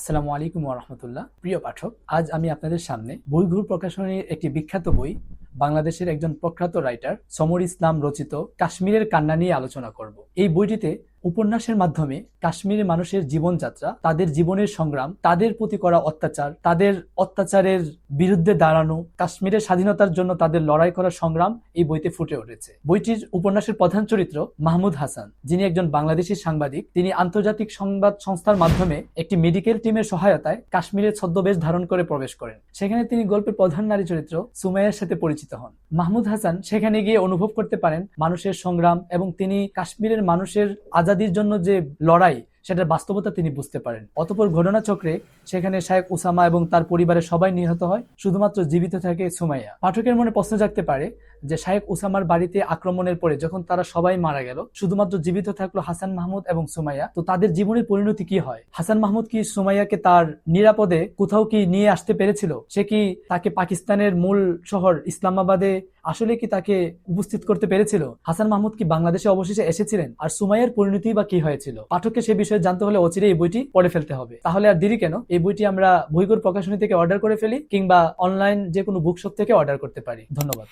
আসসালামু আলাইকুম রহমতুল্লাহ। প্রিয় পাঠক, আজ আমি আপনাদের সামনে বইঘুর প্রকাশনীর একটি বিখ্যাত বই, বাংলাদেশের একজন প্রখ্যাত রাইটার সমর ইসলাম রচিত কাশ্মীরের কান্না নিয়ে আলোচনা করব। এই বইটিতে উপন্যাসের মাধ্যমে কাশ্মীরের মানুষের জীবনযাত্রা, তাদের জীবনের সংগ্রাম, তাদের প্রতি করা অত্যাচার, তাদের অত্যাচারের বিরুদ্ধে দাঁড়ানো, কাশ্মীরের স্বাধীনতার জন্য তাদের লড়াই করার সংগ্রাম এই বইতে ফুটে উঠেছে। বইটির উপন্যাসের প্রধান চরিত্র মাহমুদ হাসান, যিনি একজন বাংলাদেশি সাংবাদিক। তিনি আন্তর্জাতিক সংবাদ সংস্থার মাধ্যমে একটি মেডিকেল টিমের সহায়তায় কাশ্মীরের ছদ্মবেশ ধারণ করে প্রবেশ করেন। সেখানে তিনি গল্পের প্রধান নারী চরিত্র সুমাইয়ার সাথে পরিচিত হন। মাহমুদ হাসান সেখানে গিয়ে অনুভব করতে পারেন মানুষের সংগ্রাম এবং তিনি কাশ্মীরের মানুষের আজাদির জন্য যে লড়াই, সেটার বাস্তবতা তিনি বুঝতে পারেন। অতপর ঘটনাচক্রে সেখানে শায়েক উসামা এবং তার পরিবারের সবাই নিহত হয়, শুধুমাত্র জীবিত থাকে সুমাইয়া। পাঠকের মনে প্রশ্ন জাগতে পারে যে শায়েক উসামার বাড়িতে আক্রমণের পরে যখন তারা সবাই মারা গেল, শুধুমাত্র জীবিত থাকল হাসান মাহমুদ এবং সুমাইয়া, তো তাদের জীবনের পরিণতি কি হয়? হাসান মাহমুদ কি সুমাইয়াকে তার নিরাপদে কোথাও কি নিয়ে আসতে পেরেছিল? সে কি তাকে পাকিস্তানের মূল শহর ইসলামাবাদে আসলে কি তাকে উপস্থিত করতে পেরেছিল? হাসান মাহমুদ কি বাংলাদেশে অবশেষে এসেছিলেন? আর সুমাইয়ের পরিণতি বা কি হয়েছিল? পাঠককে সে বিষয়ে জানতে হলে অচিরে এই বইটি পড়ে ফেলতে হবে। তাহলে আর দেরি কেন? এই বইটি আমরা বইগুর প্রকাশনী থেকে অর্ডার করে ফেলি, কিংবা অনলাইন যে কোনো বুকশপ থেকে অর্ডার করতে পারি। ধন্যবাদ।